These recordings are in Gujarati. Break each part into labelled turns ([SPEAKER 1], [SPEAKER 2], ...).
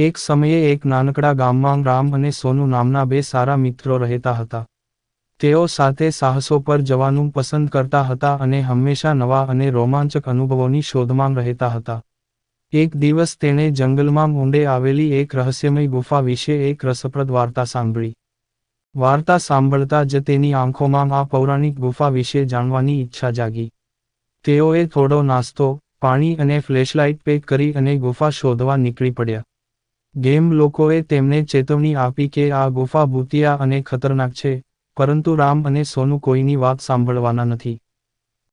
[SPEAKER 1] એક સમયે એક નાનકડા ગામમાં રામ અને સોનુ નામના બે સારા મિત્રો રહેતા હતા. તેઓ સાથે સાહસો પર જવાનું પસંદ કરતા હતા અને હંમેશા નવા અને રોમાંચક અનુભવોની શોધમાં રહેતા હતા. એક દિવસ તેણે જંગલમાં ઊંડે આવેલી એક રહસ્યમય ગુફા વિશે એક રસપ્રદ વાર્તા સાંભળી. વાર્તા સાંભળતા જ તેની આંખોમાં આ પૌરાણિક ગુફા વિશે જાણવાની ઈચ્છા જાગી. તેઓએ થોડો નાસ્તો, પાણી અને ફ્લેશલાઇટ પેક કરી અને ગુફા શોધવા નીકળી પડ્યા. ગેમ લોકોએ તેમને ચેતવણી આપી કે આ ગુફા ભૂતિયા અને ખતરનાક છે, પરંતુ રામ અને સોનુ કોઈની વાત સાંભળવાના નથી.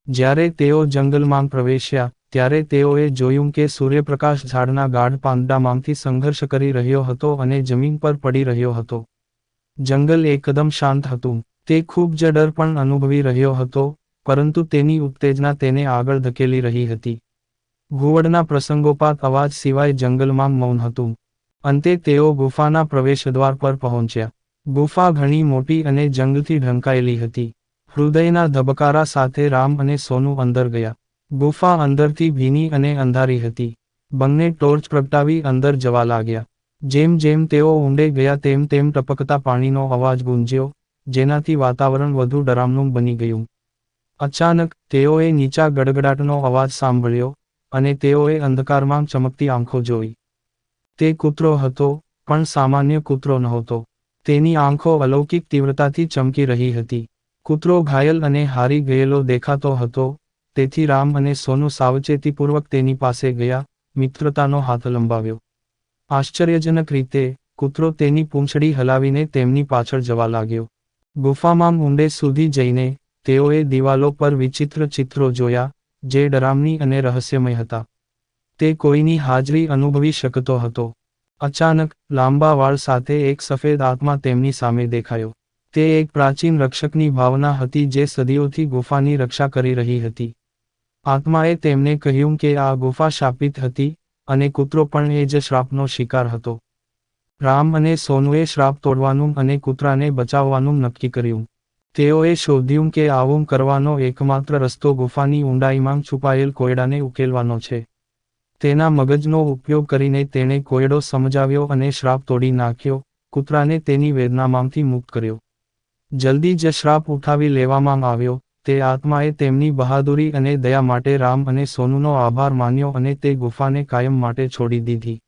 [SPEAKER 1] જ્યારે તેઓ જંગલમાં પ્રવેશ્યા, ત્યારે તેઓએ જોયું કે સૂર્યપ્રકાશ ઝાડના ગાઢ પાંદડામાંથી સંઘર્ષ કરી રહ્યો હતો અને જમીન પર પડી રહ્યો હતો. જંગલ એકદમ શાંત હતું, તે ખૂબ જ ડર પણ અનુભવી રહ્યો હતો, પરંતુ તેની ઉત્તેજના તેને આગળ ધકેલી રહી હતી. ઘુવડના પ્રસંગોપાત અવાજ સિવાય જંગલમાં મૌન હતું. અંતે તેઓ ગુફાના પ્રવેશદ્વાર પર પહોંચ્યા. ગુફા ઘણી મોટી અને જંગથી ઢંકાયેલી હતી. હૃદયના ધબકારા સાથે રામ અને સોનુ અંદર ગયા. ગુફા અંદરથી ભીની અને અંધારી હતી. બંને ટોર્ચ પ્રગટાવી અંદર જવા લાગ્યા. જેમ જેમ તેઓ ઊંડે ગયા તેમ તેમ ટપકતા પાણીનો અવાજ ગુંજ્યો, જેનાથી વાતાવરણ વધુ ડરામણું બની ગયું. અચાનક તેઓએ નીચા ગડગડાટનો અવાજ સાંભળ્યો અને તેઓએ અંધકારમાં ચમકતી આંખો જોઈ. તે કૂતરો હતો, પણ સામાન્ય કૂતરો નહોતો. તેની આંખો અલૌકિક તીવ્રતાથી ચમકી રહી હતી. કૂતરો ઘાયલ અને હારી ગયેલો દેખાતો હતો, તેથી રામ અને સોનુ સાવચેતીપૂર્વક તેની પાસે ગયા, મિત્રતાનો હાથ લંબાવ્યો. આશ્ચર્યજનક રીતે, કૂતરો તેની પૂંછડી હલાવીને તેમની પાછળ જવા લાગ્યો. ગુફામાં ઊંડે સુધી જઈને, તેઓએ દિવાલો પર વિચિત્ર ચિત્રો જોયા, જે ડરામણી અને રહસ્યમય હતા. તે કોઈની હાજરી અનુભવી શકતો હતો. અચાનક, લાંબા વાળ સાથે એક સફેદ આત્મા તેમની સામે દેખાયો. તે એક પ્રાચીન રક્ષકની ભાવના હતી જે સદીઓથી ગુફાની રક્ષા કરી રહી હતી. આત્માએ તેમને કહ્યું કે આ ગુફા શાપિત હતી અને કૂતરો પણ એ જ શ્રાપનો શિકાર હતો. રામ અને સોનુએ શ્રાપ તોડવાનું અને કૂતરાને બચાવવાનું નક્કી કર્યું. તેઓએ શોધ્યું કે આવું કરવાનો એકમાત્ર રસ્તો ગુફાની ઊંડાઈમાં છુપાયેલ કોયડાને ઉકેલવાનો છે. તેના મગજનો ઉપયોગ કરીને તેણે કોયડો સમજાવ્યો અને શ્રાપ તોડી નાખ્યો. કૂતરાને તેની વેદનામાંથી મુક્ત કર્યો. જલ્દી જ શ્રાપ ઉઠાવી લેવામાં આવ્યો. તે આત્માએ તેમની બહાદુરી અને દયા માટે રામ અને સોનુનો આભાર માન્યો અને તે ગુફાને કાયમ માટે છોડી દીધી.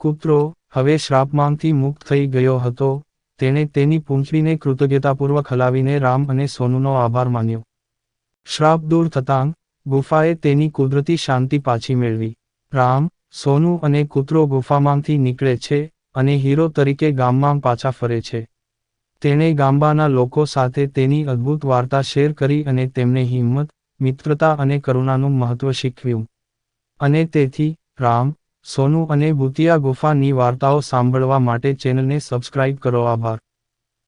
[SPEAKER 1] કૂતરો હવે શ્રાપમાંથી મુક્ત થઈ ગયો હતો. તેણે તેની પૂંછડીને કૃતજ્ઞતાપૂર્વક હલાવીને રામ અને સોનુનો આભાર માન્યો. શ્રાપ દૂર થતાં ગુફાએ તેની કુદરતી શાંતિ પાછી મેળવી. રામ, સોનું અને કૂતરો ગુફામાંથી નીકળે છે અને હીરો તરીકે ગામમાં પાછા ફરે છે. તેણે ગામબાના લોકો સાથે તેની અદ્ભુત વાર્તા શેર કરી અને તેમને હિંમત, મિત્રતા અને કરુણાનું મહત્વ શીખવ્યું. અને તેથી, રામ, સોનું અને ભૂતિયા ગુફાની વાર્તાઓ સાંભળવા માટે ચેનલને સબસ્ક્રાઇબ કરો. આભાર.